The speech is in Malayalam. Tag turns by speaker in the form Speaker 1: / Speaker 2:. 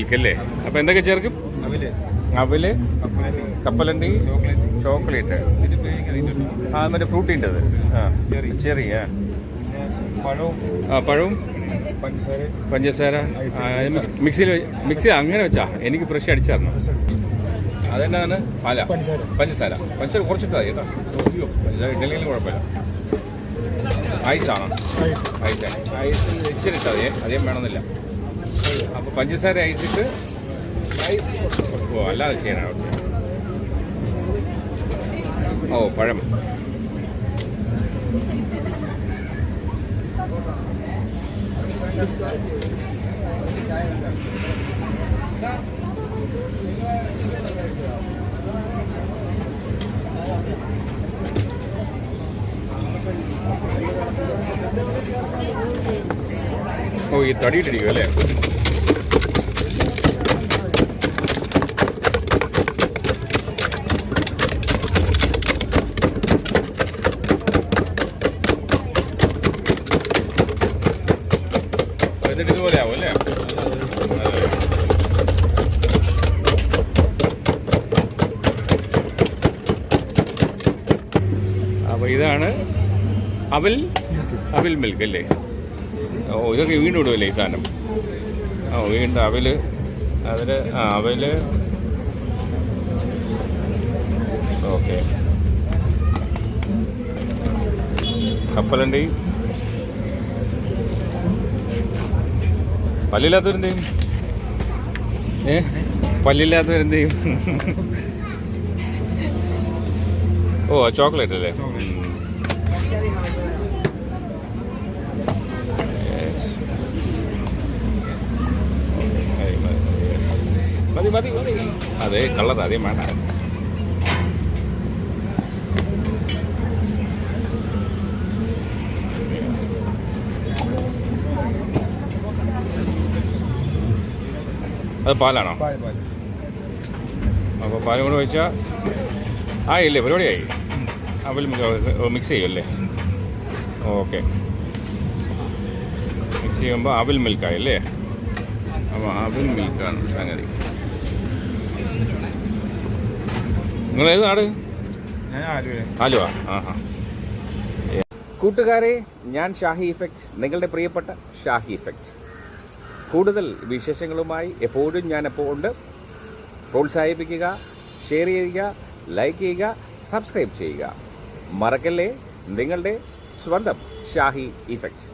Speaker 1: മിൽക്കല്ലേ അപ്പൊ എന്തൊക്കെ ചേർക്കും?
Speaker 2: അവിൽ.
Speaker 1: അവൽ
Speaker 2: കപ്പലണ്ടി ചോക്ലേറ്റ്.
Speaker 1: ആ മറ്റേ ഫ്രൂട്ടിന്റെ അത് ആ
Speaker 2: ചെറി.
Speaker 1: ചെറി ആ.
Speaker 2: പഴവും. പഞ്ചസാര.
Speaker 1: മിക്സിയിൽ മിക്സി അങ്ങനെ വെച്ചാ എനിക്ക് ഫ്രഷ് അടിച്ചായിരുന്നു. അതെന്നാണ്? പാല
Speaker 2: പഞ്ചസാര.
Speaker 1: പഞ്ചസാര. കുറച്ചിട്ടാ കേട്ടോ. പഞ്ചസാര ഇട്ടില്ലെങ്കിലും കുഴപ്പമില്ല. ഐസാണോ? ഐസ്. ഐസ്. ഇച്ചിരി ഇട്ടാ അതേ അധികം വേണമെന്നില്ല. അപ്പോൾ പഞ്ചസാര അയച്ചിട്ട് ഐസ് ഓ അല്ലാതെ ഓക്കെ ഓ പഴം. ഓ ഈ തടിയിട്ടിരിക്കും അല്ലേ എന്നിട്ട് ഇതുപോലെ ആവും അല്ലേ. അപ്പോൾ ഇതാണ് അവൽ അവൽ മിൽക്ക് അല്ലേ? ഓ ഇതൊക്കെ വീണ്ടും ഇടുമല്ലേ ഈ സാധനം? ഓ വീണ്ടും അവൽ അതിൽ ആ അവൽ. ഓക്കെ. കപ്പലണ്ടി. പല്ലില്ലാത്തവരെന്ത് ചെയ്യും ഏ? പല്ലില്ലാത്തവരെന്ത് ചെയ്യും ഓ ചോക്ലേറ്റ് അല്ലേ. മതി, മതി, മതി, അതെ കളർ അധികം വേണ്ട. അത് പാലാണോ?
Speaker 2: അപ്പൊ
Speaker 1: അപ്പോൾ പാലും കൂടെ വെച്ചാ ആയില്ലേ? പരിപാടിയായി. അവൽ മിക്സ് ചെയ്യുമല്ലേ ഓക്കെ. മിക്സ് ചെയ്യുമ്പോൾ അവൽ മിൽക്കായി അല്ലേ? അപ്പോൾ അവൽ മിൽക്കാണ് സംഗതി. നിങ്ങൾ ഏത് നാട് ആലുവ. ആഹാ. കൂട്ടുകാരെ ഞാൻ ഷാഹി ഇഫക്റ്റ്. നിങ്ങളുടെ പ്രിയപ്പെട്ട ഷാഹി ഇഫക്റ്റ്. കൂടുതൽ വിശേഷങ്ങളുമായി എപ്പോഴും ഞാൻ എപ്പോൾ ഉണ്ട്. പ്രോത്സാഹിപ്പിക്കുക ഷെയർ ചെയ്യുക ലൈക്ക് ചെയ്യുക സബ്സ്ക്രൈബ് ചെയ്യുക. മറക്കല്ലേ നിങ്ങളുടെ സ്വന്തം ഷാഹി ഇഫക്റ്റ്